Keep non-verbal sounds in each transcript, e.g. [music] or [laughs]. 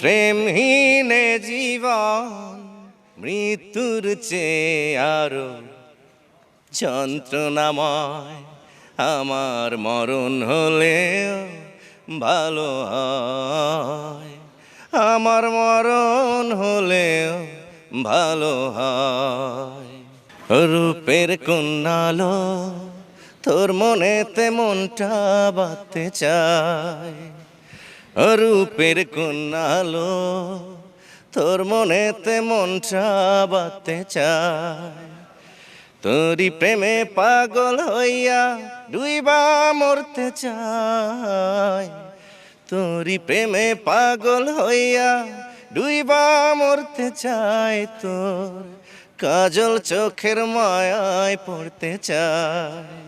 প্রেমহীনে জীবন, মৃত্যুর চেয়ে আরও যন্ত্রণাময়। আমার মরণ হলেও ভালো হয়। আমার মরণ হলেও ভালো হয়। রূপের কন্যালো তোর মনেতে মনটা বাঁধতে চায়। রূপের কন্যালো তোর মনেতে মনটা বাঁধতে চায়। তোরি প্রেমে পাগল হইয়া ডুইবা মরতে চায়। তোরি প্রেমে পাগল হইয়া ডুইবা মরতে চায়, তোর কাজল চোখের মায়ায় পড়তে চায়।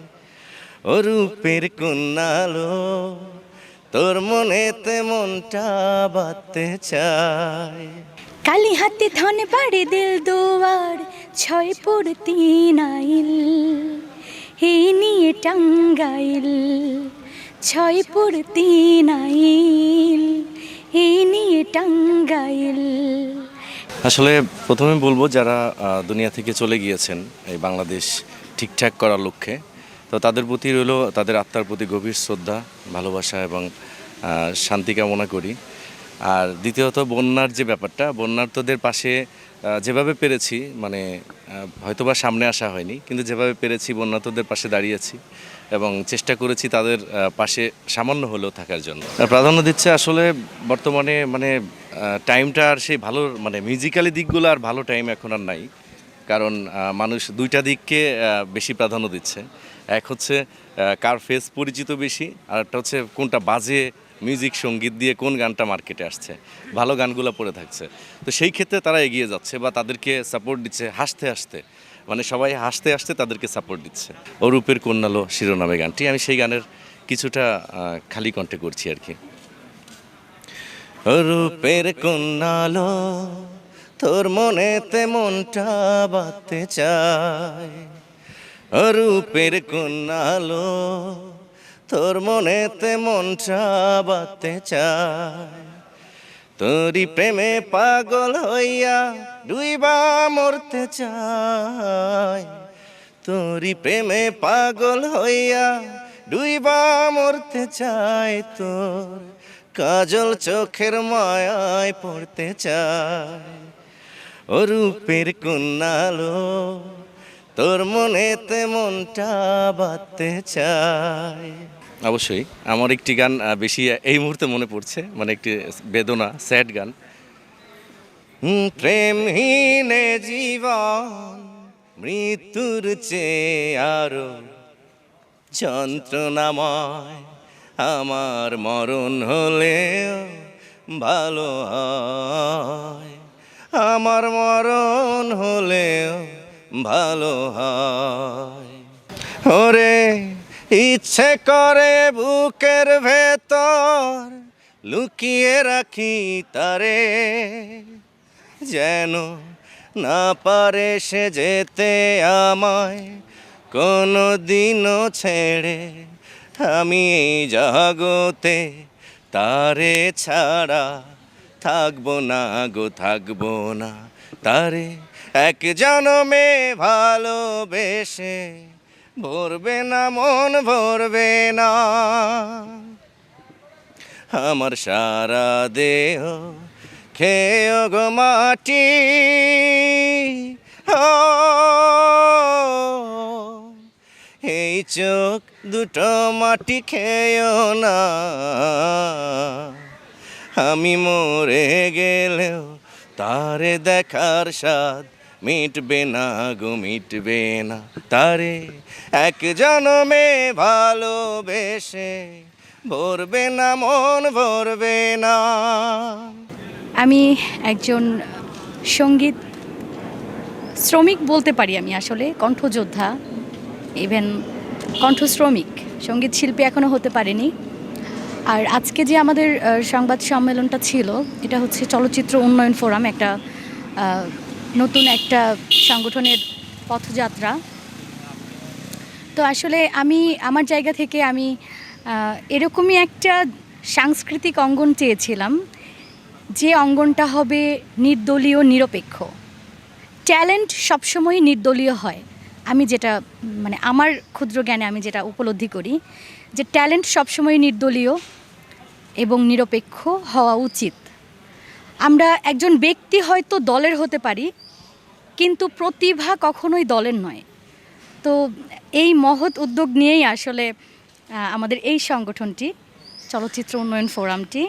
ও রূপের কন্যালো তোর মনেতে মনটা বাঁধতে চায় কালি হাতে ধন বাড়ি দিল দুয়ার ছয় পুর তিন আইল এই নিয়ে টাঙ্গাইল ছয় পুর তিন আইল এই নিয়ে টাঙ্গাইল। আসলে প্রথমে বলব যারা দুনিয়া থেকে চলে গিয়েছেন এই বাংলাদেশ ঠিকঠাক করার লক্ষ্যে তো তাদের প্রতি রইল তাদের আত্মার প্রতি গভীর শ্রদ্ধা, ভালোবাসা এবং শান্তি কামনা করি। আর দ্বিতীয়ত বন্যার যে ব্যাপারটা বন্যার্থদের পাশে যেভাবে পেরেছি মানে হয়তোবা সামনে আসা হয়নি, কিন্তু যেভাবে পেরেছি বন্যার্থদের পাশে দাঁড়িয়েছি এবং চেষ্টা করেছি তাদের পাশে সামান্য হলেও থাকার জন্য। প্রাধান্য দিচ্ছে আসলে বর্তমানে মানে টাইমটা আর সেই ভালো মানে মিউজিক্যালি দিকগুলো আর ভালো টাইম এখন আর নাই। কারণ মানুষ দুইটা দিককে বেশি প্রাধান্য দিচ্ছে। এক হচ্ছে কার ফেস পরিচিত বেশি, আর একটা হচ্ছে কোনটা বাজে মিউজিক সংগীত দিয়ে কোন গানটা মার্কেটে আসছে। ভালো গানগুলো পড়ে থাকছে। তো সেই ক্ষেত্রে তারা এগিয়ে যাচ্ছে বা তাদেরকে সাপোর্ট দিচ্ছে হাসতে হাসতে। মানে সবাই হাসতে হাসতে তাদেরকে সাপোর্ট দিচ্ছে। অরূপের কন্যালো শিরোনামে গানটি, আমি সেই গানের কিছুটা খালি কণ্ঠে করছি আর কি। রূপের কন্যালো তোর মনেতে মনটা বাঁধতে চায় রূপের কন্যালো, তোর মনেতে মনটা বাঁধতে চায় তোরি প্রেমে পাগল হইয়া ডুইবা মরতে চায় তোরি প্রেমে পাগল হইয়া ডুইবা মরতে চায় তোর কাজল চোখের মায়ায় পড়তে চায় ও রূপের কন্যালো তোর মনেতে মনটা বাঁধতে চায়। অবশ্যই আমার একটি গান বেশি এই মুহূর্তে মনে পড়ছে মানে একটি বেদনা স্যাড গান। হুম, প্রেমহীনে জীবন মৃত্যুর চেয়ে আরও যন্ত্রণাময়। আমার মরণ হলেও ভালো হয়। আমার মরণ হলেও ভালো হয়। ওরে, ইচ্ছে করে বুকের ভেতর লুকিয়ে রাখি তারে, যেন না পারে সে যেতে আমায় কোনো দিনও ছেড়ে। আমি জগতে তারে ছাড়া থাকব না গো, থাকব না। তারে এক জনমে ভালোবেসে ভরবে না, মন ভরবে না। আমার সারা দেহ খেয় গো মাটি। এই চোখ দুটো মাটি খেয়েও না। আমি মরে গেলেও তারে দেখার স্বাদ মিটবে না গো, মিটবে না। তারে এক জনমে ভালোবেসে ভরবে না, মন ভরবে না। আমি একজন সংগীত শ্রমিক বলতে পারি আমি আসলে, কণ্ঠযোদ্ধা ইভেন কণ্ঠ শ্রমিক সংগীত শিল্পী এখনও হতে পারেনি। আর আজকে যে আমাদের সংবাদ সম্মেলনটা ছিল, এটা হচ্ছে চলচ্চিত্র উন্নয়ন ফোরাম, একটা নতুন একটা সংগঠনের পথযাত্রা। তো আসলে আমি, আমার জায়গা থেকে আমি এরকমই একটা সাংস্কৃতিক অঙ্গন চেয়েছিলাম, যে অঙ্গনটা হবে নির্দলীয় নিরপেক্ষ। ট্যালেন্ট সবসময়ই নির্দলীয় হয়। আমি যেটা মানে আমার ক্ষুদ্র জ্ঞানে আমি যেটা উপলব্ধি করি যে ট্যালেন্ট সবসময় নির্দলীয় এবং নিরপেক্ষ হওয়া উচিত। আমরা একজন ব্যক্তি হয়তো দলের হতে পারি, কিন্তু প্রতিভা কখনোই দলের নয়। তো এই মহৎ উদ্যোগ নিয়েই আসলে আমাদের এই সংগঠনটি, চলচ্চিত্র উন্নয়ন ফোরামটি।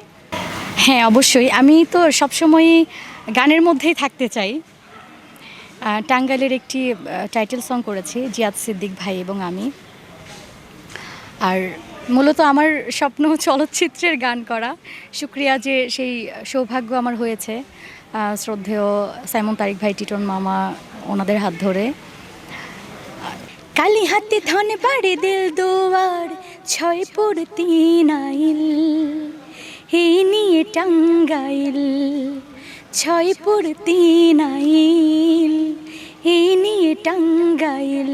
হ্যাঁ অবশ্যই। আমি তো সবসময়ই গানের মধ্যেই থাকতে চাই। টাঙ্গাইলের একটি টাইটেল সং করেছি, জিয়াদ সিদ্দিক ভাই এবং আমি। আর মূলত আমার স্বপ্ন [laughs] চলচ্চিত্রের গান করা। শুক্রিয়া যে সেই সৌভাগ্য আমার হয়েছে শ্রদ্ধেয় সাইমন তারিক ভাই, টিটন মামা, ওনাদের হাত ধরে। কালি হাতে ধনে বাড়ি দিল দুয়ার, ছয় পুর তিন আইল নিয়ে টাঙ্গাইল। ছয় পুর তিন আইল এই নিয়ে টাঙ্গাইল।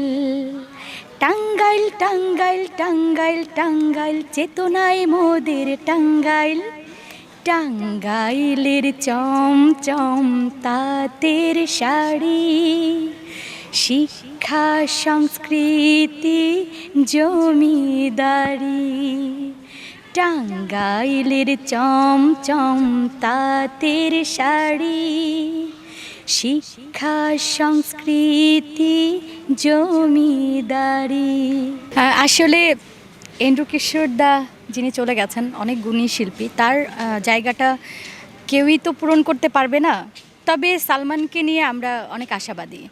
টাঙ্গাইল টাঙ্গাইল টাঙ্গাইল টাঙ্গাইল, চেতনায় মোদের টাঙ্গাইল। টাঙ্গাইলের চমচম তাঁতের শাড়ি, শিক্ষা, সংস্কৃতি, জমিদারি। টাঙ্গাইলের চমচম তাঁতের শাড়ি, শিক্ষা, সংস্কৃতি, জমিদারি। আসলে এন্ড্রু কিশোর দা যিনি চলে গেছেন, অনেক গুণী শিল্পী, তার জায়গাটা কেউই তো পূরণ করতে পারবে না। তবে সালমানকে নিয়ে আমরা অনেক আশাবাদী।